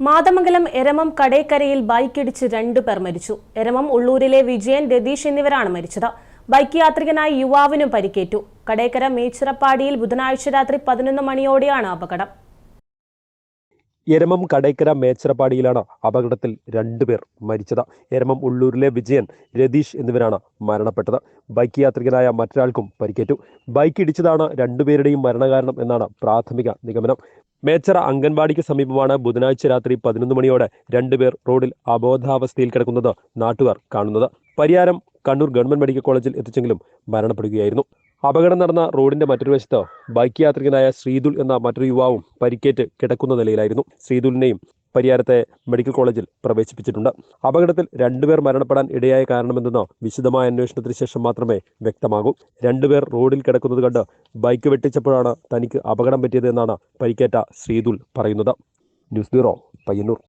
മാതമംഗലം എരമം കടേക്കരയിൽ ബൈക്കിടിച്ച് രണ്ടു പേർ മരിച്ചു. എരമം ഉള്ളൂരിലെ വിജയൻ രതീഷ് എന്നിവരാണ് മരിച്ചത്. ബൈക്ക് യാത്രികനായ യുവാവിനും പരിക്കേറ്റു. കടേക്കര മേച്ചിറപ്പാടിയിൽ ബുധനാഴ്ച രാത്രി പതിനൊന്ന് മണിയോടെയാണ് അപകടം. എരമം കടയ്ക്കര മേച്ചിറപ്പാടിയിലാണ് അപകടത്തിൽ രണ്ടുപേർ മരിച്ചത്. എരമം ഉള്ളൂരിലെ വിജയൻ രതീഷ് എന്നിവരാണ് മരണപ്പെട്ടത്. ബൈക്ക് യാത്രികനായ മറ്റൊരാൾക്കും പരിക്കേറ്റു. ബൈക്ക് ഇടിച്ചതാണ് രണ്ടുപേരുടെയും മരണകാരണം എന്നാണ് പ്രാഥമിക നിഗമനം. മേച്ചറ അംഗൻവാടിക്ക് സമീപമാണ് ബുധനാഴ്ച രാത്രി പതിനൊന്ന് മണിയോടെ രണ്ടുപേർ റോഡിൽ അബോധാവസ്ഥയിൽ കിടക്കുന്നത് നാട്ടുകാർ കാണുന്നത്. പരിയാരം കണ്ണൂർ ഗവൺമെന്റ് മെഡിക്കൽ കോളേജിൽ എത്തിച്ചെങ്കിലും മരണപ്പെടുകയായിരുന്നു. അപകടം നടന്ന റോഡിന്റെ മറ്റൊരു വശത്ത് ബൈക്ക് യാത്രികനായ ശ്രീതുൽ എന്ന മറ്റൊരു യുവാവും പരിക്കേറ്റ് കിടക്കുന്ന നിലയിലായിരുന്നു. ശ്രീതുലിനെയും പരിയാരത്തെ മെഡിക്കൽ കോളേജിൽ പ്രവേശിപ്പിച്ചിട്ടുണ്ട്. അപകടത്തിൽ രണ്ടുപേർ മരണപ്പെടാൻ ഇടയായ കാരണമെന്തെന്നോ വിശദമായ അന്വേഷണത്തിന് ശേഷം മാത്രമേ വ്യക്തമാകൂ. രണ്ടുപേർ റോഡിൽ കിടക്കുന്നത് കണ്ട് ബൈക്ക് വെട്ടിച്ചപ്പോഴാണ് തനിക്ക് അപകടം പറ്റിയതെന്നാണ് പരിക്കേറ്റ ശ്രീതുൽ പറയുന്നത്. News bureau Payyanur.